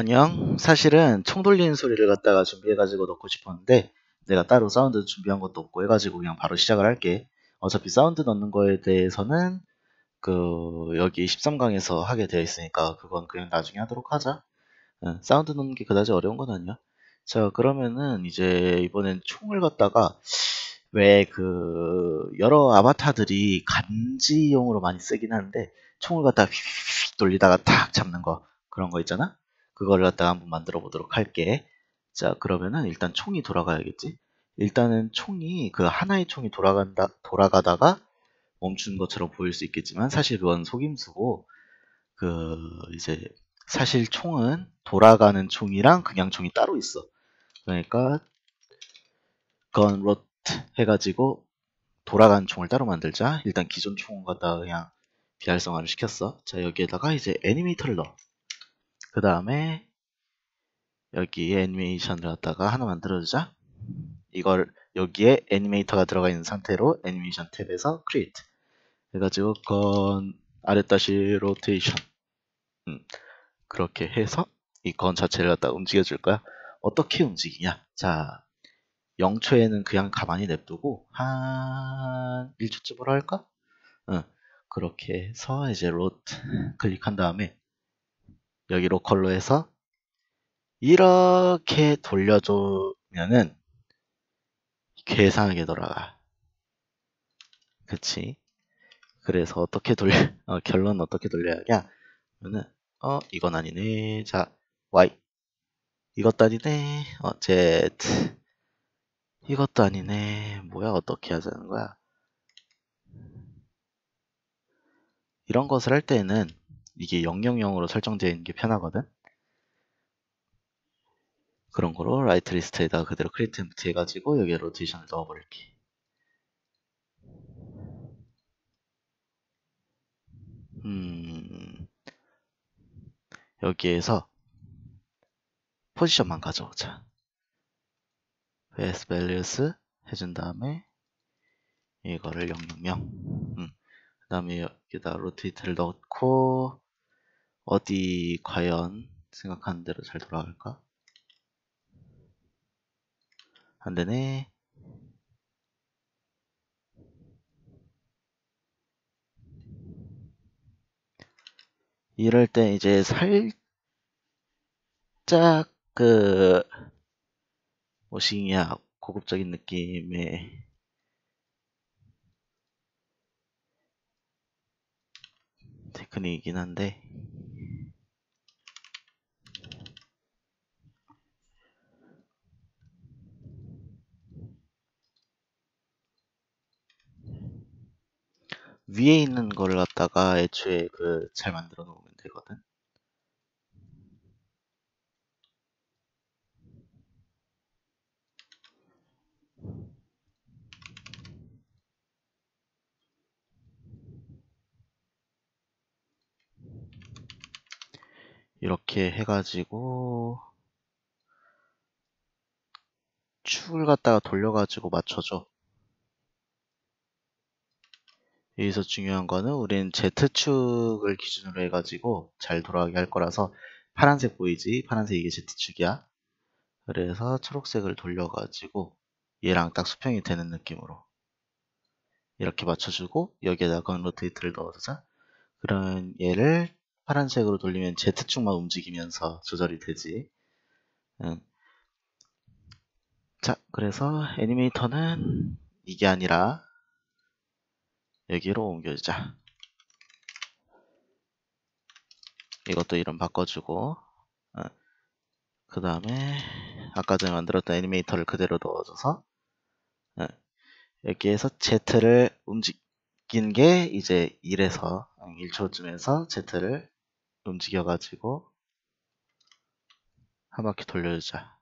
안녕. 사실은 총 돌리는 소리를 갖다가 준비해가지고 넣고 싶었는데 내가 따로 사운드 준비한 것도 없고 해가지고 그냥 바로 시작을 할게. 어차피 사운드 넣는 거에 대해서는 그 여기 13강에서 하게 되어 있으니까 그건 그냥 나중에 하도록 하자. 응, 사운드 넣는 게 그다지 어려운 건 아니야. 자 그러면은 이제 이번엔 총을 갖다가 왜 그 여러 아바타들이 간지용으로 많이 쓰긴 하는데 총을 갖다가 휙휙 돌리다가 탁 잡는 거 그런 거 있잖아. 그걸 갖다가 한번 만들어 보도록 할게. 자, 그러면은 일단 총이 돌아가야겠지? 일단은 총이 그 하나의 총이 돌아간다 돌아가다가 멈춘 것처럼 보일 수 있겠지만 사실 그건 속임수고 그 이제 사실 총은 돌아가는 총이랑 그냥 총이 따로 있어. 그러니까 건 로트 해가지고 돌아가는 총을 따로 만들자. 일단 기존 총은 갖다가 그냥 비활성화를 시켰어. 자 여기에다가 이제 애니메이터를 넣어. 그 다음에 여기에 애니메이션을 갖다가 하나 만들어주자. 이걸 여기에 애니메이터가 들어가 있는 상태로 애니메이션 탭에서 create 해가지고 건 아래다시 로테이션 음, 그렇게 해서 이 건 자체를 갖다 움직여 줄 거야. 어떻게 움직이냐? 자, 0초에는 그냥 가만히 냅두고 한 1초쯤으로 할까? 응, 그렇게 해서 이제 로트 클릭한 다음에 여기 로컬로 해서 이렇게 돌려주면은 괴상하게 돌아가. 그치? 그래서 어떻게 돌려, 어, 결론은 어떻게 돌려야 하냐면은, 어, 이건 아니네. 자, Y. 이것도 아니네. 어, Z. 이것도 아니네. 뭐야, 어떻게 하자는 거야? 이런 것을 할 때는 이게 000으로 설정되어 있는 게 편하거든. 그런 거로 라이트 리스트에다가 그대로 크리에이트 엠프티 해가지고 여기에 로테이션을 넣어버릴게. 음, 여기에서 포지션만 가져오자. base values 해준 다음에 이거를 000 음, 그 다음에 여기다 로테이트를 넣고 어디 과연 생각하는 대로 잘 돌아갈까? 안 되네. 이럴 때 이제 살짝 그 뭐시냐 고급적인 느낌의 테크닉이긴 한데 위에 있는 걸 갖다가 애초에 그 잘 만들어 놓으면 되거든. 이렇게 해가지고 축을 갖다가 돌려가지고 맞춰줘. 여기서 중요한 거는 우리는 Z축을 기준으로 해가지고 잘 돌아가게 할 거라서 파란색 보이지? 파란색 이게 Z축이야. 그래서 초록색을 돌려가지고 얘랑 딱 수평이 되는 느낌으로 이렇게 맞춰주고 여기에다가 로테이트를 넣어주자. 그러면 얘를 파란색으로 돌리면 Z축만 움직이면서 조절이 되지. 응. 자, 그래서 애니메이터는 이게 아니라 여기로 옮겨주자. 이것도 이름 바꿔주고 어. 그 다음에 아까 전에 만들었던 애니메이터를 그대로 넣어줘서 어. 여기에서 Z를 움직인 게 이제 1에서 1초쯤에서 Z를 움직여 가지고 한 바퀴 돌려주자.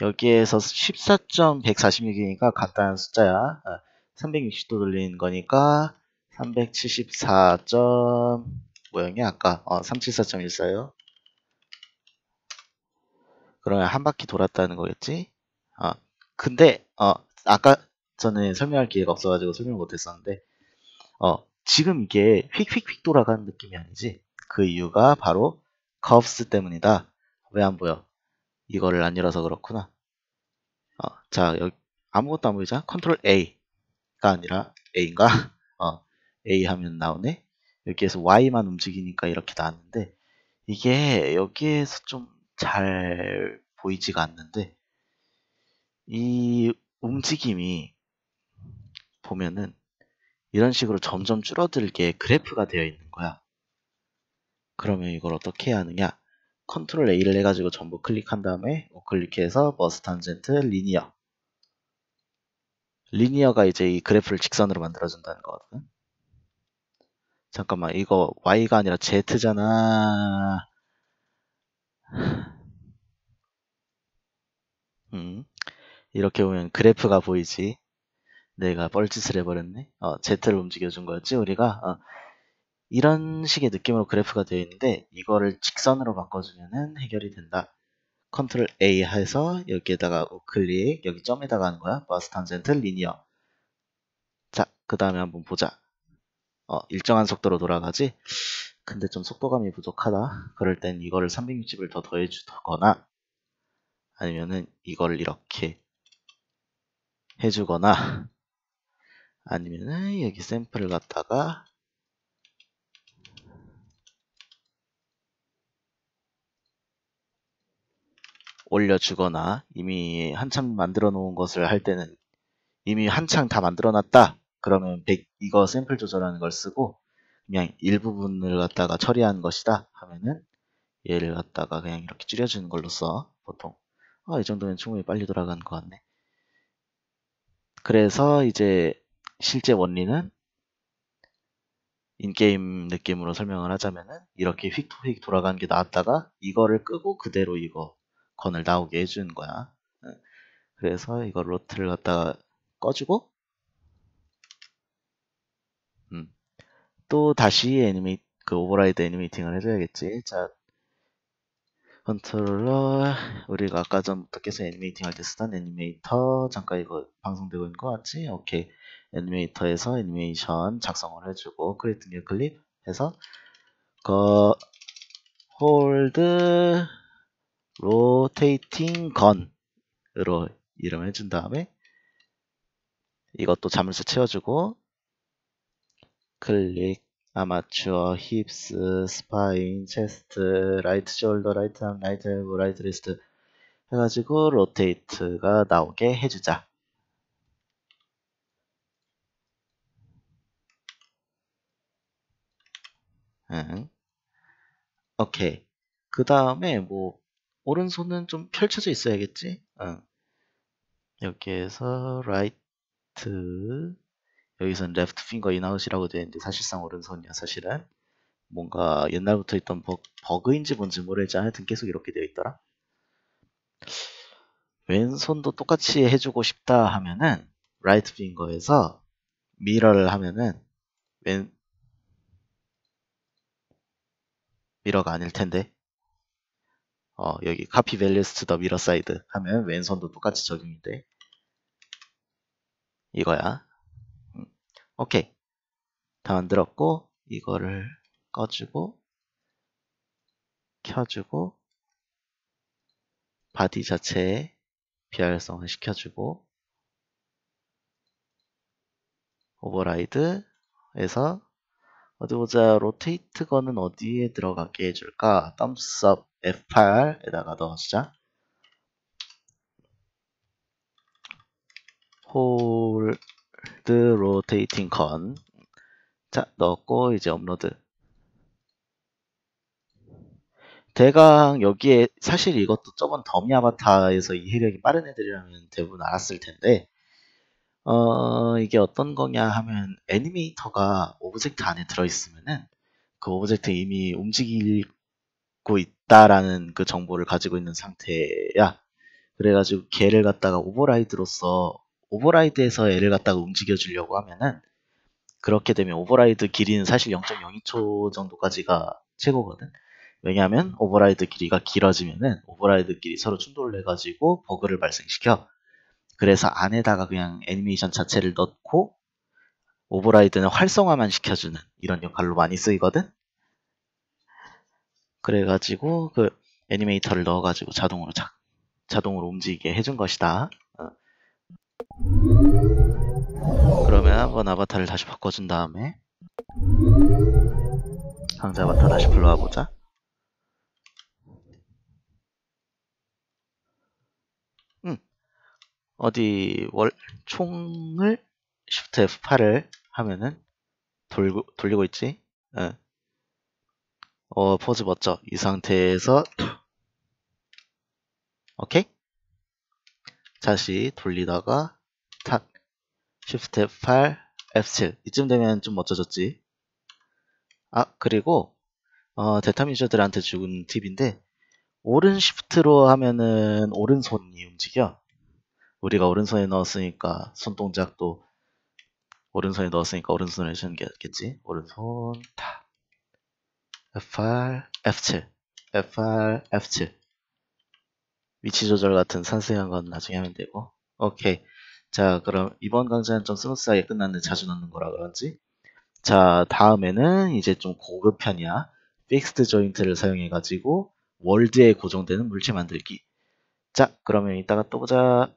여기에서 14.146이니까 간단한 숫자야. 360도 돌리는 거니까 374. 모양이 아까 어, 374.14요. 그러면 한 바퀴 돌았다는 거겠지? 어, 근데 어, 아까 전에 설명할 기회가 없어가지고 설명 못했었는데 어, 지금 이게 휙휙휙 돌아가는 느낌이 아니지? 그 이유가 바로 커브스 때문이다. 왜 안 보여? 이거를 안 열어서 그렇구나. 어, 자, 여기 아무것도 안 보이자? 컨트롤 A 가 아니라 A인가? 어, A 하면 나오네. 여기에서 Y만 움직이니까 이렇게 나왔는데 이게 여기에서 좀 잘 보이지가 않는데 이 움직임이 보면은 이런 식으로 점점 줄어들게 그래프가 되어 있는 거야. 그러면 이걸 어떻게 해야 하느냐? 컨트롤 A를 해가지고 전부 클릭한 다음에 우클릭해서 버스 탄젠트 리니어 리니어가 이제 이 그래프를 직선으로 만들어준다는 거거든. 잠깐만 이거 Y가 아니라 Z잖아. 음, 이렇게 보면 그래프가 보이지. 내가 뻘짓을 해버렸네. 어, Z를 움직여준 거였지 우리가. 어, 이런 식의 느낌으로 그래프가 되어 있는데 이거를 직선으로 바꿔주면 해결이 된다. 컨트롤 A 해서 여기에다가 우클릭 여기 점에다가 하는 거야. 버스 탄젠트 리니어. 자, 그 다음에 한번 보자. 어, 일정한 속도로 돌아가지? 근데 좀 속도감이 부족하다. 그럴 땐 이거를 360을 더 더해 주거나 아니면은 이걸 이렇게 해주거나 아니면은 여기 샘플을 갖다가 올려주거나 이미 한참 만들어 놓은 것을 할 때는 이미 한창 다 만들어 놨다. 그러면 100, 이거 샘플 조절하는 걸 쓰고 그냥 일부분을 갖다가 처리한 것이다 하면은 얘를 갖다가 그냥 이렇게 줄여주는 걸로 써 보통. 아, 이 정도면 충분히 빨리 돌아가는 것 같네. 그래서 이제 실제 원리는 인게임 느낌으로 설명을 하자면은 이렇게 휙휙 돌아가는 게 나왔다가 이거를 끄고 그대로 이거 건을 나오게 해주는 거야. 그래서 이거 로트를 갖다가 꺼주고 음. 또 다시 애니메이 그 오버라이드 애니메이팅을 해줘야겠지. 자 컨트롤러 우리가 아까 전부터 계속 애니메이팅 할 때 쓰던 애니메이터 잠깐 이거 방송되고 있는 거 같지? 오케이 애니메이터에서 애니메이션 작성을 해주고 크리에이트 뉴 클립 해서 거 홀드 로테이팅 건으로 이름 해준 다음에 이것도 자물쇠 채워주고 클릭 아마추어 힙스 스파인 체스트 라이트 숄더 라이트 암 라이트 엘보 라이트 리스트 해가지고 로테이트가 나오게 해주자 응. 오케이 그 다음에 뭐 오른손은 좀 펼쳐져 있어야겠지? 어. 여기에서 라이트 여기선 레프트 핑거 인아웃이라고 되어 있는데 사실상 오른손이야 사실은 뭔가 옛날부터 있던 버, 버그 인지 뭔지 모르겠지 하여튼 계속 이렇게 되어 있더라 왼손도 똑같이 해주고 싶다 하면은 라이트 핑거에서 미러를 하면은 왼 미러가 아닐 텐데 어, 여기 copy values to the mirror side 하면 왼손도 똑같이 적용이 돼. 이거야. 음, 오케이. 다 만들었고 이거를 꺼주고 켜주고 바디 자체에 비활성을 시켜주고 오버라이드에서 어디 보자 로테이트 거는 어디에 들어가게 해줄까 덤스업 F8에다가 넣어주자. 홀드 로테이팅 컨. 자, 넣었고 이제 업로드. 대강 여기에 사실 이것도 저번 더미 아바타에서 이 해력이 빠른 애들이라면 대부분 알았을 텐데 어, 이게 어떤 거냐 하면 애니메이터가 오브젝트 안에 들어있으면은 그 오브젝트 이미 움직일 갖고 있다라는 그 정보를 가지고 있는 상태야. 그래가지고 걔를 갖다가 오버라이드로서 오버라이드에서 애를 갖다가 움직여 주려고 하면은 그렇게 되면 오버라이드 길이는 사실 0.02초 정도까지가 최고거든. 왜냐하면 오버라이드 길이가 길어지면은 오버라이드 길이 서로 충돌을 해가지고 버그를 발생시켜. 그래서 안에다가 그냥 애니메이션 자체를 넣고 오버라이드는 활성화만 시켜주는 이런 역할로 많이 쓰이거든. 그래가지고 그 애니메이터를 넣어가지고 자동으로 자, 자동으로 움직이게 해준 것이다. 어. 그러면 한번 아바타를 다시 바꿔준 다음에 상자 아바타 다시 불러와 보자. 어디 월 총을 Shift F8을 하면은 돌고 돌리고 있지. 어. 어 포즈 멋져. 이 상태에서 오케이. 다시 돌리다가 탁 Shift F8 F7 이쯤 되면 좀 멋져졌지. 아 그리고 어, 데이터 유저들한테 주는 팁인데 오른 시프트로 하면은 오른손이 움직여. 우리가 오른손에 넣었으니까 손동작도 오른손에 넣었으니까 오른손을 해주는 게 겠지. 오른손 타. F8 F7 F8 F7 위치 조절 같은 상세한 건 나중에 하면 되고. 오케이. 자 그럼 이번 강좌는 좀 스무스하게 끝났는데 자주 넣는 거라 그런지. 자 다음에는 이제 좀 고급 편이야. 픽스드 조인트를 사용해 가지고 월드에 고정되는 물체 만들기. 자 그러면 이따가 또 보자